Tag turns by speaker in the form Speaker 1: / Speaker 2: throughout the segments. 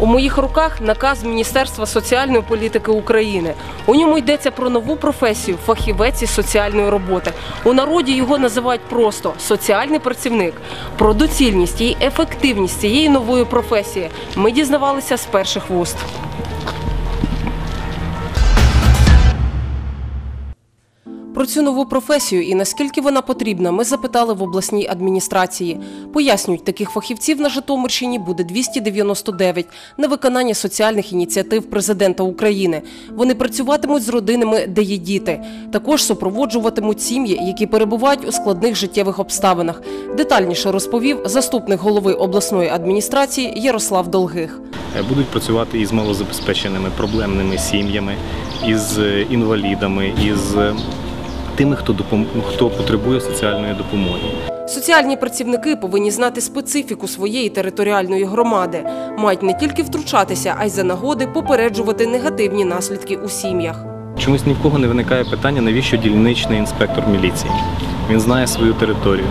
Speaker 1: У моїх руках наказ Міністерства соціальної політики України. У ньому йдеться про нову професію фахівець із соціальної роботи. У народі його називають просто соціальний працівник. Про доцільність і ефективність цієї нової професії ми дізнавалися з перших вуст. Про цю нову професію і наскільки вона потрібна, ми запитали в обласній адміністрації. Пояснюють, таких фахівців на Житомирщині буде 299 на виконання соціальних ініціатив президента України. Вони працюватимуть з родинами, де є діти. Також супроводжуватимуть сім'ї, які перебувають у складних життєвих обставинах. Детальніше розповів заступник голови обласної адміністрації Ярослав Долгих.
Speaker 2: Е, будуть працювати із малозабезпеченими проблемними сім'ями, із е, інвалідами, із е, тими, хто допом... хто потребує соціальної допомоги.
Speaker 1: Соціальні працівники повинні знати специфіку своєї територіальної громади, мають не тільки втручатися, а й за нагоди попереджувати негативні наслідки у сім'ях.
Speaker 2: Чомусь ні в кого не виникає питання, навіщо дільничний інспектор міліції. Він знає свою територію.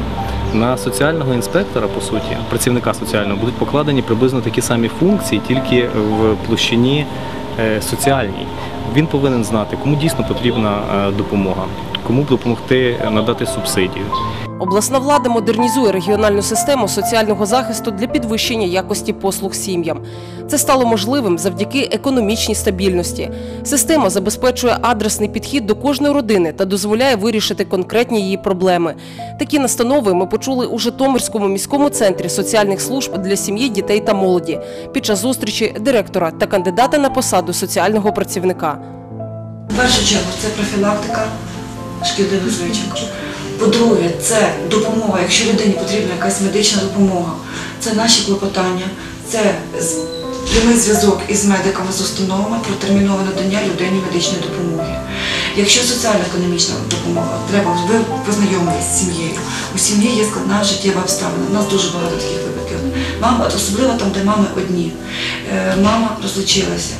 Speaker 2: На соціального інспектора, по суті, працівника соціального, будуть покладені приблизно такі самі функції, тільки в площині е, соціальній. Він повинен знати, кому дійсно потрібна е, допомога, кому допомогти надати субсидію.
Speaker 1: Обласна влада модернізує регіональну систему соціального захисту для підвищення якості послуг сім'ям. Це стало можливим завдяки економічній стабільності. Система забезпечує адресний підхід до кожної родини та дозволяє вирішити конкретні її проблеми. Такі настанови ми почули у Житомирському міському центрі соціальних служб для сім'ї, дітей та молоді під час зустрічі директора та кандидата на посаду соціального працівника.
Speaker 3: В першу чергу це профілактика шкідливих звичок. По-друге, це допомога, якщо людині потрібна якась медична допомога, це наші клопотання, це прямий зв'язок із медиками з установами про термінове надання людині медичної допомоги. Якщо соціально-економічна допомога, треба ви познайомитися з сім'єю. У сім'ї є складна життєва обставина. У нас дуже багато таких випадків. Мама, особливо там, де мами одні. Е, Мама розлучилася,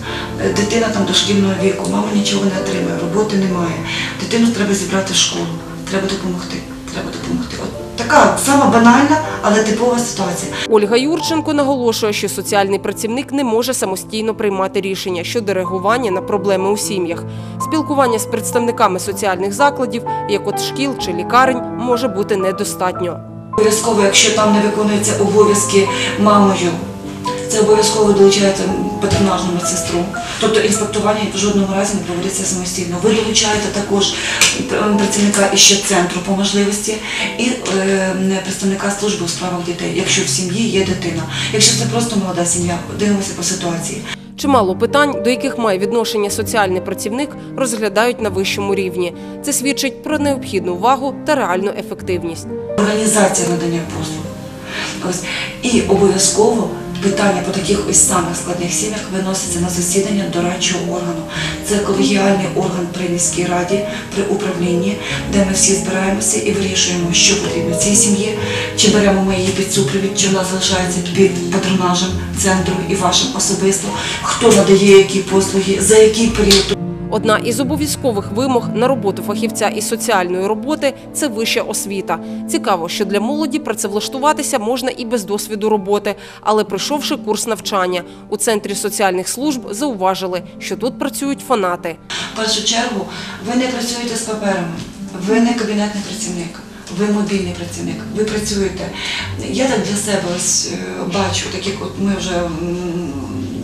Speaker 3: е, дитина там дошкільного віку, мама нічого не отримує, роботи немає. Дитину треба зібрати в школу, треба допомогти. Треба допомогти. От така сама банальна, але типова ситуація.
Speaker 1: Ольга Юрченко наголошує, що соціальний працівник не може самостійно приймати рішення щодо реагування на проблеми у сім'ях. Спілкування з представниками соціальних закладів, як от шкіл чи лікарень, може бути недостатньо.
Speaker 3: Обов'язково, якщо там не виконуються обов'язки мамою, це обов'язково долучаєте патронажну медсестру. Тобто інспектування в жодному разі не проводиться самостійно. Ви долучаєте також працівника іще центру по можливості і е, представника служби у справах дітей, якщо в сім'ї є дитина. Якщо це просто молода сім'я, дивимося по ситуації.
Speaker 1: Чимало питань, до яких має відношення соціальний працівник, розглядають на вищому рівні. Це свідчить про необхідну увагу та реальну ефективність.
Speaker 3: Організація надання послуг. Ось. І обов'язково питання по таких ось самих складних сім'ях виноситься на засідання дорадчого органу. Це колегіальний орган при міській раді, при управлінні, де ми всі збираємося і вирішуємо, що потрібно цій сім'ї, чи беремо ми її під супровід, чи вона залишається під патронажем центру і вашим особисто, хто надає які послуги, за який період.
Speaker 1: Одна із обов'язкових вимог на роботу фахівця із соціальної роботи це вища освіта. Цікаво, що для молоді працевлаштуватися можна і без досвіду роботи, але пройшовши курс навчання у центрі соціальних служб, зауважили, що тут працюють фанати.
Speaker 3: В першу чергу ви не працюєте з паперами, ви не кабінетний працівник. Ви мобільний працівник, ви працюєте. Я так для себе ось е, бачу, так як от ми вже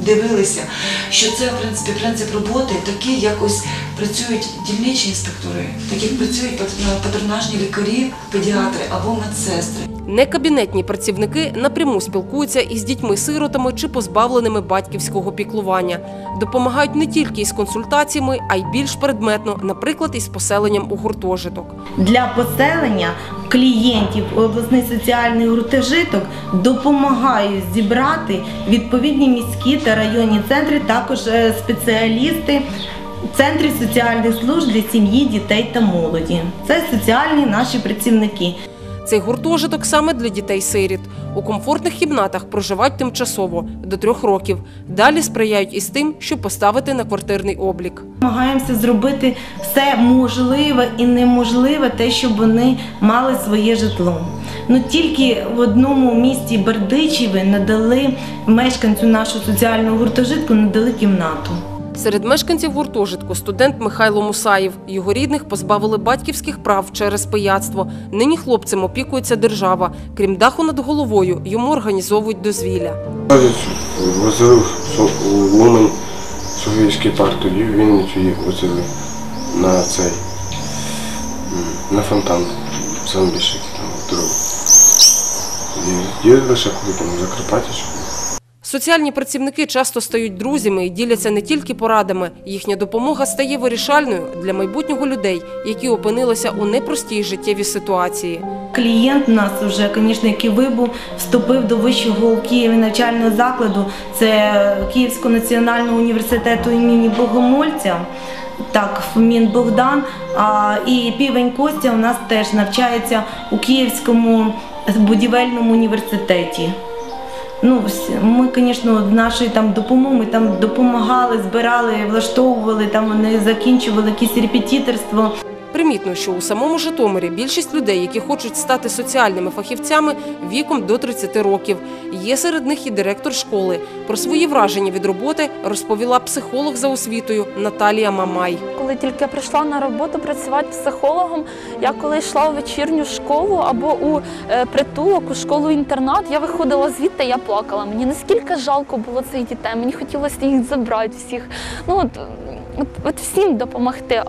Speaker 3: дивилися, що це в принципі принцип роботи такий, як ось працюють дільничні інспектори, так як працюють пат- патронажні лікарі, педіатри або медсестри.
Speaker 1: Некабінетні працівники напряму спілкуються із дітьми-сиротами чи позбавленими батьківського піклування. Допомагають не тільки із консультаціями, а й більш предметно, наприклад, із поселенням у гуртожиток.
Speaker 4: для поселення клієнтів обласний соціальний гуртожиток допомагають зібрати відповідні міські та районні центри, також е, спеціалісти. Центрів соціальних служб для сім'ї, дітей та молоді. Це соціальні наші працівники.
Speaker 1: Цей гуртожиток саме для дітей-сиріт. У комфортних кімнатах проживають тимчасово до трьох років. Далі сприяють із тим, щоб поставити на квартирний облік.
Speaker 4: Намагаємося зробити все можливе і неможливе, те, щоб вони мали своє житло. Ну тільки в одному місті Бердичеві надали мешканцю нашого соціального гуртожитку надали кімнату.
Speaker 1: Серед мешканців гуртожитку студент Михайло Мусаєв. Його рідних позбавили батьківських прав через пияцтво. Нині хлопцем опікується держава. Крім даху над головою, йому організовують дозвілля.
Speaker 5: Кажуть, возили в Лумен Софійський парк, тоді в Вінницю возили на цей, на фонтан, сам більше там дорогу. Їздили ще коли там Закарпаття.
Speaker 1: Соціальні працівники часто стають друзями і діляться не тільки порадами. Їхня допомога стає вирішальною для майбутнього людей, які опинилися у непростій життєвій ситуації.
Speaker 4: Клієнт у нас вже, звісно, який вибув, вступив до вищого Києві навчального закладу. Це Київського національного університету імені Богомольця. Так, Фомін Богдан. А, і півень Костя у нас теж навчається у Київському будівельному університеті. Ну, ми, звісно, нашої там допомоги, ми там допомагали, збирали, влаштовували, там вони закінчували якісь репетиторство.
Speaker 1: Примітно, що у самому Житомирі більшість людей, які хочуть стати соціальними фахівцями віком до 30 років. Є серед них і директор школи. Про свої враження від роботи розповіла психолог за освітою Наталія Мамай.
Speaker 6: Коли тільки прийшла на роботу працювати психологом, я коли йшла у вечірню школу або у е, притулок, у школу-інтернат, я виходила звідти, я плакала. Мені наскільки жалко було цих дітей, мені хотілося їх забрати всіх. Ну от, от, от всім допомогти.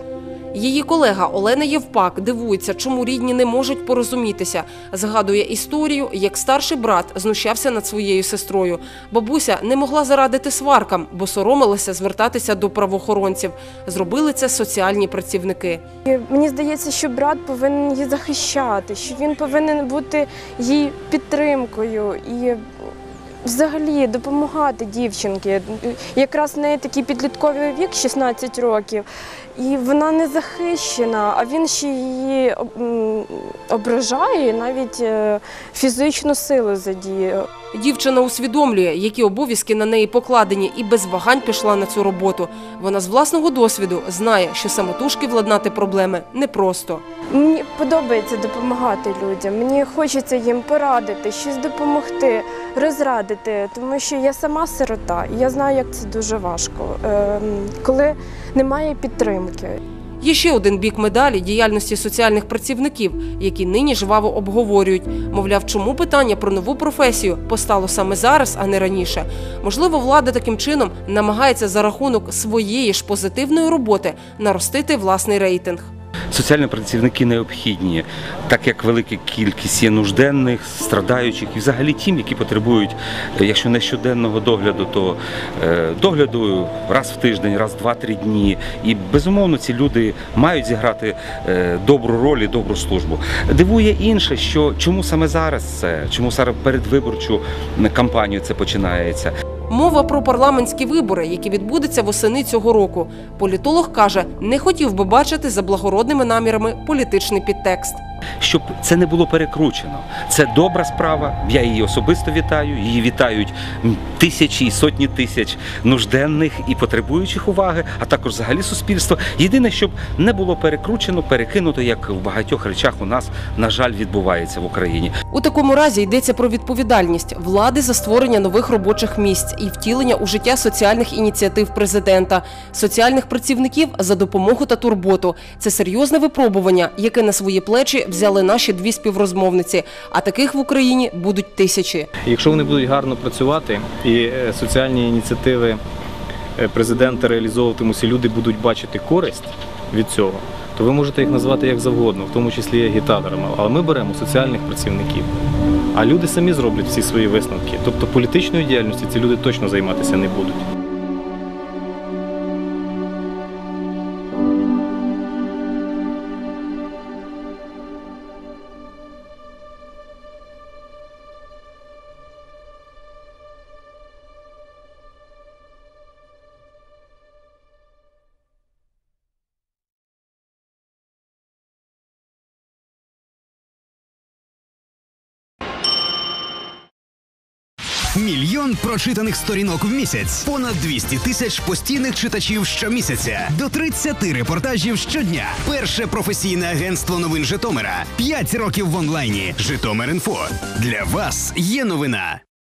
Speaker 1: Її колега Олена Євпак дивується, чому рідні не можуть порозумітися. Згадує історію, як старший брат знущався над своєю сестрою. Бабуся не могла зарадити сваркам, бо соромилася звертатися до правоохоронців. Зробили це соціальні працівники.
Speaker 7: Мені здається, що брат повинен її захищати, що він повинен бути їй підтримкою і взагалі допомагати дівчинки. Якраз в неї такий підлітковий вік, 16 років, і вона не захищена, а він ще її ображає, навіть е, фізичну силу задіє.
Speaker 1: Дівчина усвідомлює, які обов'язки на неї покладені, і без вагань пішла на цю роботу. Вона з власного досвіду знає, що самотужки владнати проблеми непросто.
Speaker 7: Мені подобається допомагати людям. Мені хочеться їм порадити, щось допомогти, розрадити, тому що я сама сирота, і я знаю, як це дуже важко, ем, коли немає підтримки.
Speaker 1: Є ще один бік медалі діяльності соціальних працівників, які нині жваво обговорюють. Мовляв, чому питання про нову професію постало саме зараз, а не раніше. Можливо, влада таким чином намагається за рахунок своєї ж позитивної роботи наростити власний рейтинг.
Speaker 8: Соціальні працівники необхідні, так як велика кількість є нужденних, страдаючих і взагалі тим, які потребують, якщо не щоденного догляду, то е, догляду раз в тиждень, раз в два-три дні. І безумовно ці люди мають зіграти е, добру роль і добру службу. Дивує інше, що чому саме зараз це, чому саме передвиборчу кампанію це починається.
Speaker 1: Мова про парламентські вибори, які відбудуться восени цього року. Політолог каже, не хотів би бачити за благородними намірами політичний підтекст.
Speaker 8: Щоб це не було перекручено. Це добра справа. Я її особисто вітаю. Її вітають тисячі і сотні тисяч нужденних і потребуючих уваги, а також взагалі суспільство. Єдине, щоб не було перекручено, перекинуто, як в багатьох речах у нас на жаль відбувається в Україні.
Speaker 1: У такому разі йдеться про відповідальність влади за створення нових робочих місць і втілення у життя соціальних ініціатив президента, соціальних працівників за допомогу та турботу. Це серйозне випробування, яке на свої плечі взяли наші дві співрозмовниці. А таких в Україні будуть тисячі.
Speaker 2: Якщо вони будуть гарно працювати і е, соціальні ініціативи е, президента реалізовуватимуться, люди будуть бачити користь від цього, то ви можете їх назвати як завгодно, в тому числі агітаторами. Але ми беремо соціальних працівників. А люди самі зроблять всі свої висновки. Тобто політичною діяльністю ці люди точно займатися не будуть.
Speaker 9: Мільйон прочитаних сторінок в місяць, понад 200 тисяч постійних читачів щомісяця, до 30 репортажів щодня. Перше професійне агентство новин Житомира. 5 років в онлайні. Житомир.Інфо. Для вас є новина.